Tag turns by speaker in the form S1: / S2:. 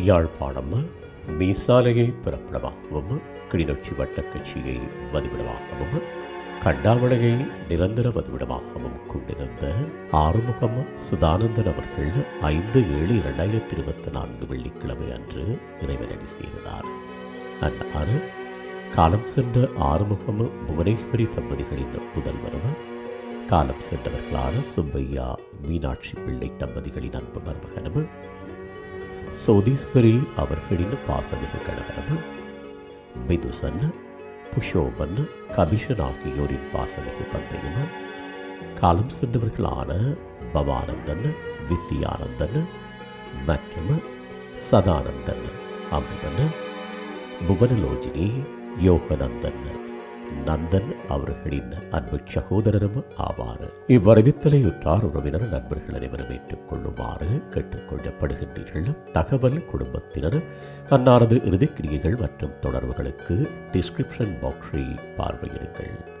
S1: யாழ்ப்பாணம் மீசாலையை பிறப்பிடமாகவும் கிளிநொச்சி வட்டக்கட்சியை வதிவிடமாகவும் கண்டாவளையை நிரந்தர வதிவிடமாகவும் கொண்டிருந்த ஆறுமுகம் சுதானந்தன் அவர்கள் ஐந்து ஏழு இரண்டாயிரத்தி இருபத்தி நான்கு வெள்ளிக்கிழமை அன்று இறைவனடி செய்தார் அன்னாறு காலம் சென்ற ஆறுமுகம் புவனேஸ்வரி தம்பதிகளின் புதல்வரும் காலம் சென்றவர்களான சுப்பையா மீனாட்சி பிள்ளை தம்பதிகளின் அன்பு மருமகனும் சோதீஸ்வரி அவர்களின் பாசமிகு கணவனும் மிதுசன் புஷோபன் கபிஷன் ஆகியோரின் பாசமிகு தந்தையும் காலம் சென்றவர்களான பவானந்தன் வித்தியானந்தன் மற்றும் சதானந்தன் அமுதன் புவனலோஜினி யோகநந்தன் நந்தன் அவர்களின் அன்பு சகோதரரும் ஆவார். இவ்வறிவித்தலையுற்றார் உற்றார் உறவினர் நண்பர்கள் அனைவரும் ஏற்றுக்கொள்ளுமாறு கேட்டுக்கொள்ளப்படுகின்றீர்கள். தகவல் குடும்பத்தினர் அன்னாரது இறுதிக்கிரியைகள் மற்றும் தொடர்புகளுக்கு டிஸ்கிரிப்ஷன் பாக்ஸை பார்வையிடுங்கள்.